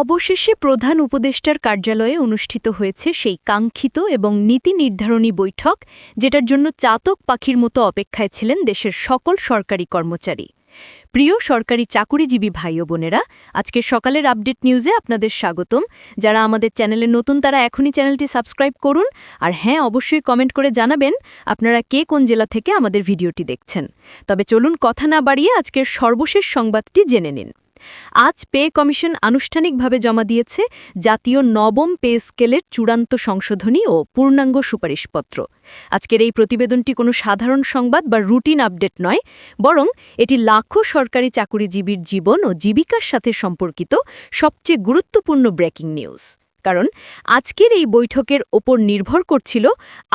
অবশেষে প্রধান উপদেষ্টার কার্যালয়ে অনুষ্ঠিত হয়েছে সেই কাঙ্ক্ষিত এবং নীতি নির্ধারণী বৈঠক, যেটার জন্য চাতক পাখির মতো অপেক্ষায় ছিলেন দেশের সকল সরকারি কর্মচারী। প্রিয় সরকারি চাকুরিজীবী ভাই ও বোনেরা আজকের সকালের আপডেট নিউজে আপনাদের স্বাগতম। যারা আমাদের চ্যানেলে নতুন, তারা এখনই চ্যানেলটি সাবস্ক্রাইব করুন। আর হ্যাঁ অবশ্যই কমেন্ট করে জানাবেন আপনারা কে কোন জেলা থেকে আমাদের ভিডিওটি দেখছেন। তবে চলুন কথা না বাড়িয়ে আজকের সর্বশেষ সংবাদটি জেনে নিন। আজ পে কমিশন আনুষ্ঠানিকভাবে জমা দিয়েছে জাতীয় নবম পে স্কেলের চূড়ান্ত সংশোধনী ও পূর্ণাঙ্গ সুপারিশপত্র। আজকের এই প্রতিবেদনটি কোনো সাধারণ সংবাদ বা রুটিন আপডেট নয়, বরং এটি লাখো সরকারি চাকুরিজীবীর জীবন ও জীবিকার সাথে সম্পর্কিত সবচেয়ে গুরুত্বপূর্ণ ব্রেকিং নিউজ। কারণ আজকের এই বৈঠকের ওপর নির্ভর করছিল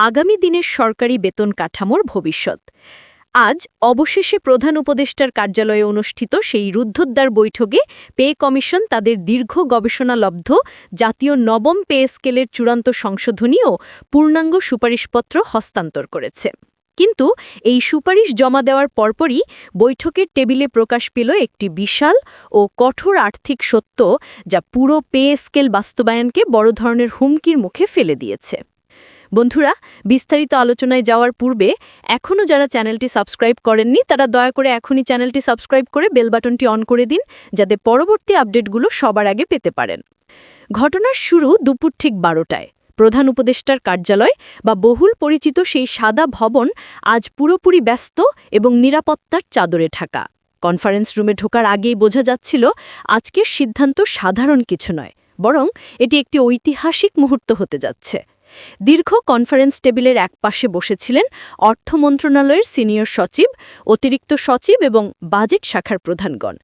আগামী দিনের সরকারি বেতন কাঠামোর ভবিষ্যৎ। আজ অবশেষে প্রধান উপদেষ্টার কার্যালয়ে অনুষ্ঠিত সেই রুদ্ধদ্বার বৈঠকে পে কমিশন তাদের দীর্ঘ গবেষণালব্ধ জাতীয় নবম পে স্কেলের চূড়ান্ত সংশোধনী ও পূর্ণাঙ্গ সুপারিশপত্র হস্তান্তর করেছে। কিন্তু এই সুপারিশ জমা দেওয়ার পরপরই বৈঠকের টেবিলে প্রকাশ পেল একটি বিশাল ও কঠোর আর্থিক সত্য যা পুরো পে স্কেল বাস্তবায়নকে বড় ধরনের হুমকির মুখে ফেলে দিয়েছে। বন্ধুরা, বিস্তারিত আলোচনায় যাওয়ার পূর্বে এখনও যারা চ্যানেলটি সাবস্ক্রাইব করেননি, তারা দয়া করে এখনই চ্যানেলটি সাবস্ক্রাইব করে বেল বাটনটি অন করে দিন, যাতে পরবর্তী আপডেটগুলো সবার আগে পেতে পারেন। ঘটনার শুরু দুপুর ঠিক বারোটায়। প্রধান উপদেষ্টার কার্যালয় বা বহুল পরিচিত সেই সাদা ভবন আজ পুরোপুরি ব্যস্ত এবং নিরাপত্তার চাদরে ঢাকা। কনফারেন্স রুমে ঢোকার আগেই বোঝা যাচ্ছিল, আজকের সিদ্ধান্ত সাধারণ কিছু নয়, বরং এটি একটি ঐতিহাসিক মুহূর্ত হতে যাচ্ছে। দীর্ঘ কনফারেন্স টেবিলের একপাশে বসেছিলেন অর্থ মন্ত্রণালয়ের সিনিয়র সচিব, অতিরিক্ত সচিব এবং বাজেট শাখার প্রধানগণ।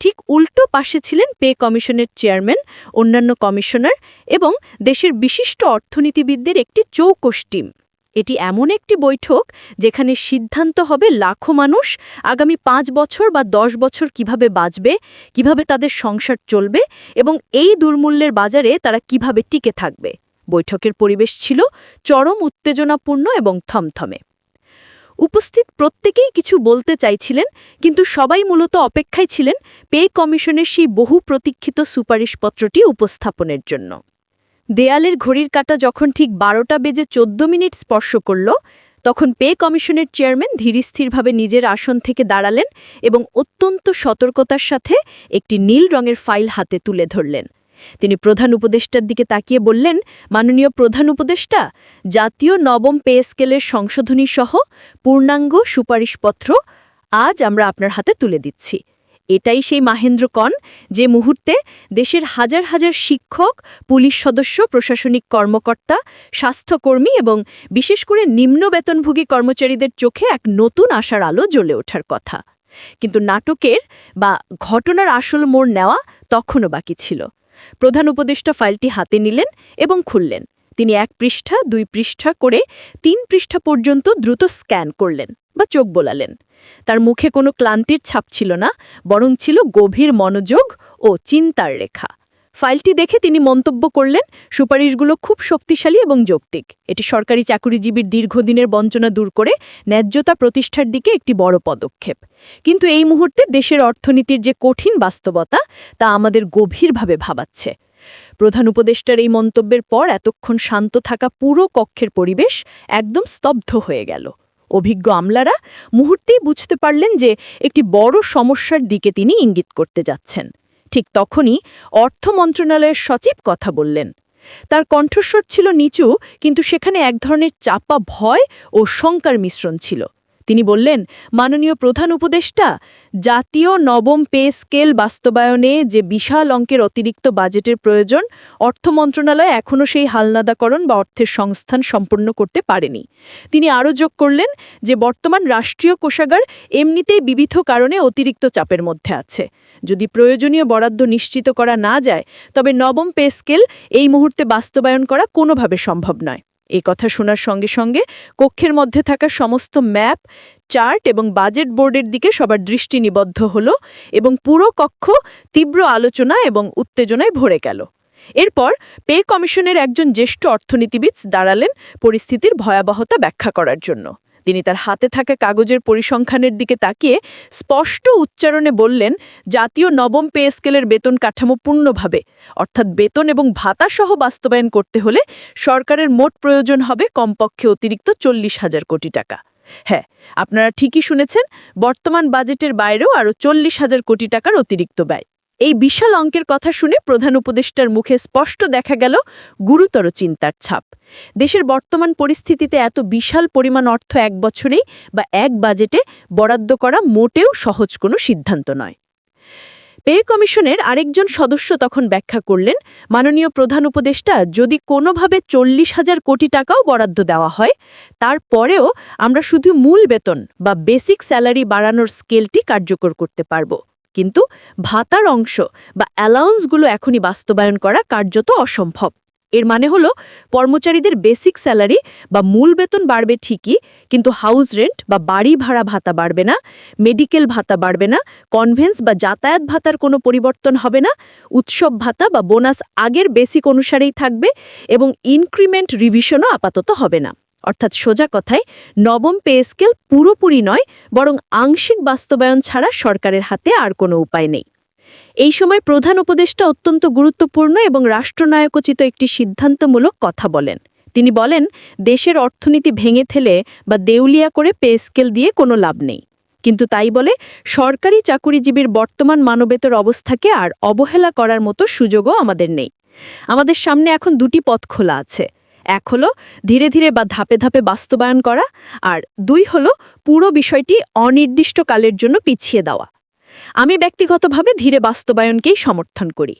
ঠিক উল্টো পাশে ছিলেন পে কমিশনের চেয়ারম্যান, অন্যান্য কমিশনার এবং দেশের বিশিষ্ট অর্থনীতিবিদদের একটি চৌকস টিম। এটি এমন একটি বৈঠক যেখানে সিদ্ধান্ত হবে লাখো মানুষ আগামী পাঁচ বছর বা দশ বছর কীভাবে বাঁচবে, কীভাবে তাদের সংসার চলবে এবং এই দুর্মূল্যের বাজারে তারা কীভাবে টিকে থাকবে। বৈঠকের পরিবেশ ছিল চরম উত্তেজনাপূর্ণ এবং থমথমে। উপস্থিত প্রত্যেকেই কিছু বলতে চাইছিলেন, কিন্তু সবাই মূলত অপেক্ষায় ছিলেন পে কমিশনের সেই বহু প্রতীক্ষিত সুপারিশপত্রটি উপস্থাপনের জন্য। দেয়ালের ঘড়ির কাটা যখন ঠিক বারোটা বেজে চোদ্দ মিনিট স্পর্শ করল, তখন পে কমিশনের চেয়ারম্যান ধীরস্থিরভাবে নিজের আসন থেকে দাঁড়ালেন এবং অত্যন্ত সতর্কতার সাথে একটি নীল রঙের ফাইল হাতে তুলে ধরলেন। তিনি প্রধান উপদেষ্টার দিকে তাকিয়ে বললেন, মাননীয় প্রধান উপদেষ্টা, জাতীয় নবম পে স্কেলের সংশোধনী সহ পূর্ণাঙ্গ সুপারিশপত্র আজ আমরা আপনার হাতে তুলে দিচ্ছি। এটাই সেই মাহেন্দ্র কন যে মুহূর্তে দেশের হাজার হাজার শিক্ষক, পুলিশ সদস্য, প্রশাসনিক কর্মকর্তা, স্বাস্থ্যকর্মী এবং বিশেষ করে নিম্ন বেতনভোগী কর্মচারীদের চোখে এক নতুন আশার আলো জ্বলে ওঠার কথা। কিন্তু নাটকের বা ঘটনার আসল মোড় নেওয়া তখনও বাকি ছিল। প্রধান উপদেষ্টা ফাইলটি হাতে নিলেন এবং খুললেন। তিনি এক পৃষ্ঠা, দুই পৃষ্ঠা করে তিন পৃষ্ঠা পর্যন্ত দ্রুত স্ক্যান করলেন বা চোখ বোলালেন। তার মুখে কোনো ক্লান্তির ছাপ ছিল না, বরং ছিল গভীর মনোযোগ ও চিন্তার রেখা। ফাইলটি দেখে তিনি মন্তব্য করলেন, সুপারিশগুলো খুব শক্তিশালী এবং যৌক্তিক। এটি সরকারি চাকুরিজীবীর দীর্ঘদিনের বঞ্চনা দূর করে ন্যায্যতা প্রতিষ্ঠার দিকে একটি বড় পদক্ষেপ। কিন্তু এই মুহূর্তে দেশের অর্থনীতির যে কঠিন বাস্তবতা, তা আমাদের গভীরভাবে ভাবাচ্ছে। প্রধান উপদেষ্টার এই মন্তব্যের পর এতক্ষণ শান্ত থাকা পুরো কক্ষের পরিবেশ একদম স্তব্ধ হয়ে গেল। অভিজ্ঞ আমলারা মুহূর্তেই বুঝতে পারলেন যে একটি বড় সমস্যার দিকে তিনি ইঙ্গিত করতে যাচ্ছেন। ঠিক তখনই অর্থ মন্ত্রণালয়ের সচিব কথা বললেন। তার কণ্ঠস্বর ছিল নিচু, কিন্তু সেখানে এক ধরনের চাপা ভয় ও শঙ্কার মিশ্রণ ছিল। তিনি বললেন, মাননীয় প্রধান উপদেষ্টা, জাতীয় নবম পে স্কেল বাস্তবায়নে যে বিশাল অঙ্কের অতিরিক্ত বাজেটের প্রয়োজন, অর্থ মন্ত্রণালয় এখনও সেই হালনাদাকরণ বা অর্থের সংস্থান সম্পন্ন করতে পারেনি। তিনি আরও যোগ করলেন যে বর্তমান রাষ্ট্রীয় কোষাগার এমনিতেই বিবিধ কারণে অতিরিক্ত চাপের মধ্যে আছে। যদি প্রয়োজনীয় বরাদ্দ নিশ্চিত করা না যায়, তবে নবম পে স্কেল এই মুহূর্তে বাস্তবায়ন করা কোনোভাবে সম্ভব নয়। এই কথা শোনার সঙ্গে সঙ্গে কক্ষের মধ্যে থাকা সমস্ত ম্যাপ, চার্ট এবং বাজেট বোর্ডের দিকে সবার দৃষ্টি নিবদ্ধ হল এবং পুরো কক্ষ তীব্র আলোচনা এবং উত্তেজনায় ভরে গেল। এরপর পে কমিশনের একজন জ্যেষ্ঠ অর্থনীতিবিদ দাঁড়ালেন পরিস্থিতির ভয়াবহতা ব্যাখ্যা করার জন্য। তিনি তার হাতে থাকা কাগজের পরিসংখ্যানের দিকে তাকিয়ে স্পষ্ট উচ্চারণে বললেন, জাতীয় নবম পে স্কেলের বেতন কাঠামো পূর্ণভাবে, অর্থাৎ বেতন এবং ভাতা সহ বাস্তবায়ন করতে হলে সরকারের মোট প্রয়োজন হবে কমপক্ষে অতিরিক্ত চল্লিশ হাজার কোটি টাকা। হ্যাঁ আপনারা ঠিকই শুনেছেন, বর্তমান বাজেটের বাইরেও আরও চল্লিশ হাজার কোটি টাকার অতিরিক্ত ব্যয়। এই বিশাল অঙ্কের কথা শুনে প্রধান উপদেষ্টার মুখে স্পষ্ট দেখা গেল গুরুতর চিন্তার ছাপ। দেশের বর্তমান পরিস্থিতিতে এত বিশাল পরিমাণ অর্থ এক বছরেই বা এক বাজেটে বরাদ্দ করা মোটেও সহজ কোনো সিদ্ধান্ত নয়। পে কমিশনের আরেকজন সদস্য তখন ব্যাখ্যা করলেন, মাননীয় প্রধান উপদেষ্টা, যদি কোনোভাবে চল্লিশ হাজার কোটি টাকাও বরাদ্দ দেওয়া হয়, তারপরেও আমরা শুধু মূল বেতন বা বেসিক স্যালারি বাড়ানোর স্কেলটি কার্যকর করতে পারব। কিন্তু ভাতার অংশ বা অ্যালাউন্সগুলো এখনই বাস্তবায়ন করা কার্যত অসম্ভব। এর মানে হলো, কর্মচারীদের বেসিক স্যালারি বা মূল বেতন বাড়বে ঠিকই, কিন্তু হাউস রেন্ট বা বাড়ি ভাড়া ভাতা বাড়বে না মেডিকেল ভাতা বাড়বে না কনভেন্স বা যাতায়াত ভাতার কোনো পরিবর্তন হবে না, উৎসব ভাতা বা বোনাস আগের বেসিক অনুসারেই থাকবে এবং ইনক্রিমেন্ট রিভিশনও আপাতত হবে না। অর্থাৎ সোজা কথায়, নবম পে স্কেল পুরোপুরি নয়, বরং আংশিক বাস্তবায়ন ছাড়া সরকারের হাতে আর কোনো উপায় নেই। এই সময় প্রধান উপদেষ্টা অত্যন্ত গুরুত্বপূর্ণ এবং রাষ্ট্রনায়কোচিত একটি সিদ্ধান্তমূলক কথা বলেন। তিনি বলেন, দেশের অর্থনীতি ভেঙে থেলে বা দেউলিয়া করে পে স্কেল দিয়ে কোনো লাভ নেই। কিন্তু তাই বলে, সরকারি চাকুরিজীবীর বর্তমান মানবেতর অবস্থাকে আর অবহেলা করার মতো সুযোগও আমাদের নেই। আমাদের সামনে এখন দুটি পথ খোলা আছে। এক হলো ধীরে ধীরে বা ধাপে ধাপে বাস্তবায়ন করা, আর দুই হলো পুরো বিষয়টি অনির্দিষ্টকালের জন্য পিছিয়ে দেওয়া। আমি ব্যক্তিগতভাবে ধীরে বাস্তবায়নকেই সমর্থন করি।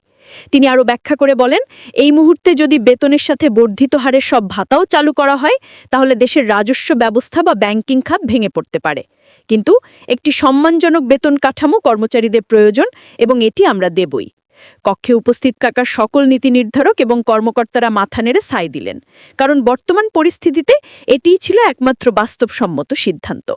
তিনি আরও ব্যাখ্যা করে বলেন, এই মুহূর্তে যদি বেতনের সাথে বর্ধিত হারে সব ভাতাও চালু করা হয়, তাহলে দেশের রাজস্ব ব্যবস্থা বা ব্যাংকিং খাত ভেঙে পড়তে পারে। কিন্তু একটি সম্মানজনক বেতন কাঠামো কর্মচারীদের প্রয়োজন এবং এটি আমরা দেবই। কক্ষে উপস্থিত কাকার সকল নীতি নির্ধারক এবং কর্মকর্তারা মাথা নেড়ে সাই দিলেন। কারণ বর্তমান পরিস্থিতিতে এটিই ছিল একমাত্র বাস্তবসম্মত সিদ্ধান্ত।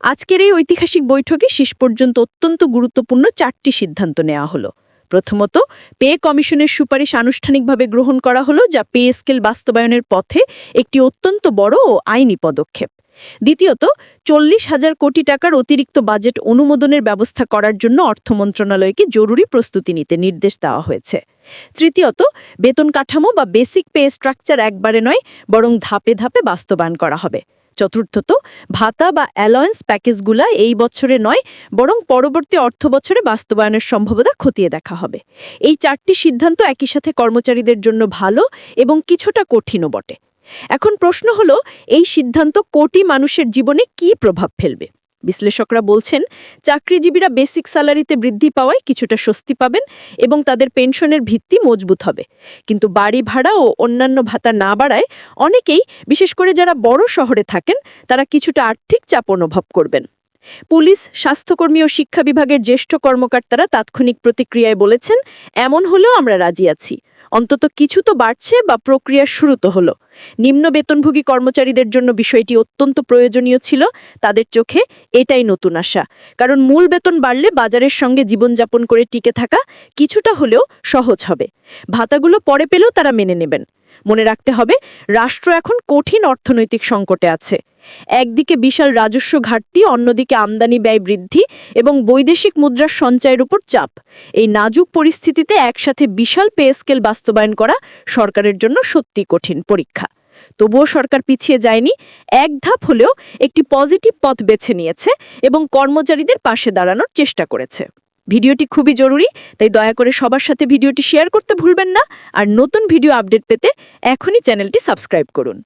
আজকের এই ঐতিহাসিক বৈঠকে শেষ পর্যন্ত অত্যন্ত গুরুত্বপূর্ণ চারটি সিদ্ধান্ত নেওয়া হলো। প্রথমত, পে কমিশনের সুপারিশ আনুষ্ঠানিকভাবে গ্রহণ করা হলো, যা পে স্কেল বাস্তবায়নের পথে একটি অত্যন্ত বড় ও আইনি পদক্ষেপ। দ্বিতীয়ত, চল্লিশ হাজার কোটি টাকার অতিরিক্ত বাজেট অনুমোদনের ব্যবস্থা করার জন্য অর্থ মন্ত্রণালয়কে জরুরি প্রস্তুতি নিতে নির্দেশ দেওয়া হয়েছে। তৃতীয়ত, বেতন কাঠামো বা বেসিক পে স্ট্রাকচার একবারে নয়, বরং ধাপে ধাপে বাস্তবায়ন করা হবে। চতুর্থত, ভাতা বা অ্যালয়েন্স প্যাকেজগুলা এই বছরে নয়, বরং পরবর্তী অর্থ বছরে বাস্তবায়নের সম্ভাবনা খতিয়ে দেখা হবে। এই চারটি সিদ্ধান্ত একই সাথে কর্মচারীদের জন্য ভালো এবং কিছুটা কঠিনও বটে। এখন প্রশ্ন হলো, এই সিদ্ধান্ত কোটি মানুষের জীবনে কি প্রভাব ফেলবে? বিশ্লেষকরা বলছেন, চাকরিজীবীরা বেসিক স্যালারিতে বৃদ্ধি পাওয়ায় কিছুটা স্বস্তি পাবেন এবং তাদের পেনশনের ভিত্তি মজবুত হবে। কিন্তু বাড়ি ভাড়া ও অন্যান্য ভাতা না বাড়ায় অনেকেই, বিশেষ করে যারা বড় শহরে থাকেন, তারা কিছুটা আর্থিক চাপ অনুভব করবেন। পুলিশ, স্বাস্থ্যকর্মী ও শিক্ষা বিভাগের জ্যেষ্ঠ কর্মকর্তারা তাৎক্ষণিক প্রতিক্রিয়ায় বলেছেন, এমন হলেও আমরা রাজি আছি। অন্তত কিছু তো বাড়ছে বা প্রক্রিয়া শুরু তো হলো। নিম্ন বেতনভোগী কর্মচারীদের জন্য বিষয়টি অত্যন্ত প্রয়োজনীয় ছিল। তাদের চোখে এটাই নতুন আশা। কারণ মূল বেতন বাড়লে বাজারের সঙ্গে জীবনযাপন করে টিকে থাকা কিছুটা হলেও সহজ হবে। ভাতাগুলো পরে পেলেও তারা মেনে নেবেন। মনে রাখতে হবে, রাষ্ট্র এখন কঠিন অর্থনৈতিক সংকটে আছে। একদিকে বিশাল রাজস্ব ঘাটতি, অন্যদিকে আমদানি ব্যয় বৃদ্ধি এবং বৈদেশিক মুদ্রার সঞ্চয়ের উপর চাপ। এই নাজুক পরিস্থিতিতে একসাথে বিশাল পে স্কেল বাস্তবায়ন করা সরকারের জন্য সত্যি কঠিন পরীক্ষা। তবুও সরকার পিছিয়ে যায়নি, এক ধাপ হলেও একটি পজিটিভ পথ বেছে নিয়েছে এবং কর্মচারীদের পাশে দাঁড়ানোর চেষ্টা করেছে। ভিডিওটি খুবই জরুরি, তাই দয়া করে সবার সাথে ভিডিওটি শেয়ার করতে ভুলবেন না। আর নতুন ভিডিও আপডেট পেতে এখনই চ্যানেলটি সাবস্ক্রাইব করুন।